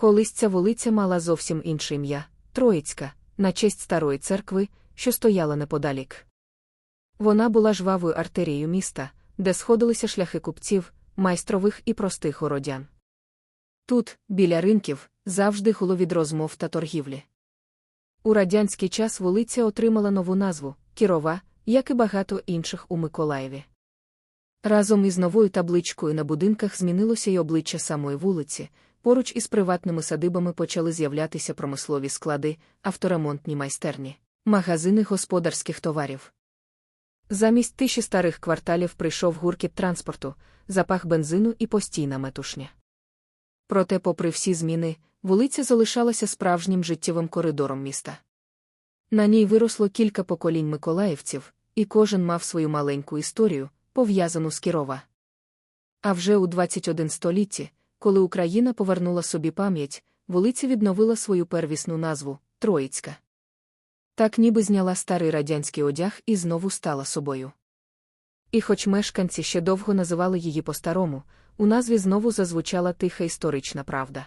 Колись ця вулиця мала зовсім інше ім'я Троїцька, на честь старої церкви, що стояла неподалік. Вона була жвавою артерією міста, де сходилися шляхи купців, майстрових і простих городян. Тут, біля ринків, завжди гуло від розмов та торгівлі. У радянський час вулиця отримала нову назву Кірова, як і багато інших у Миколаєві. Разом із новою табличкою на будинках змінилося й обличчя самої вулиці, поруч із приватними садибами почали з'являтися промислові склади, авторемонтні майстерні, магазини господарських товарів. Замість тиші старих кварталів прийшов гуркіт транспорту, запах бензину і постійна метушня. Проте, попри всі зміни, вулиця залишалася справжнім життєвим коридором міста. На ній виросло кілька поколінь миколаївців, і кожен мав свою маленьку історію, пов'язану з Кірова. А вже у 21 столітті, коли Україна повернула собі пам'ять, вулиця відновила свою первісну назву Троїцька. Так ніби зняла старий радянський одяг і знову стала собою. І хоч мешканці ще довго називали її по-старому, у назві знову зазвучала тиха історична правда.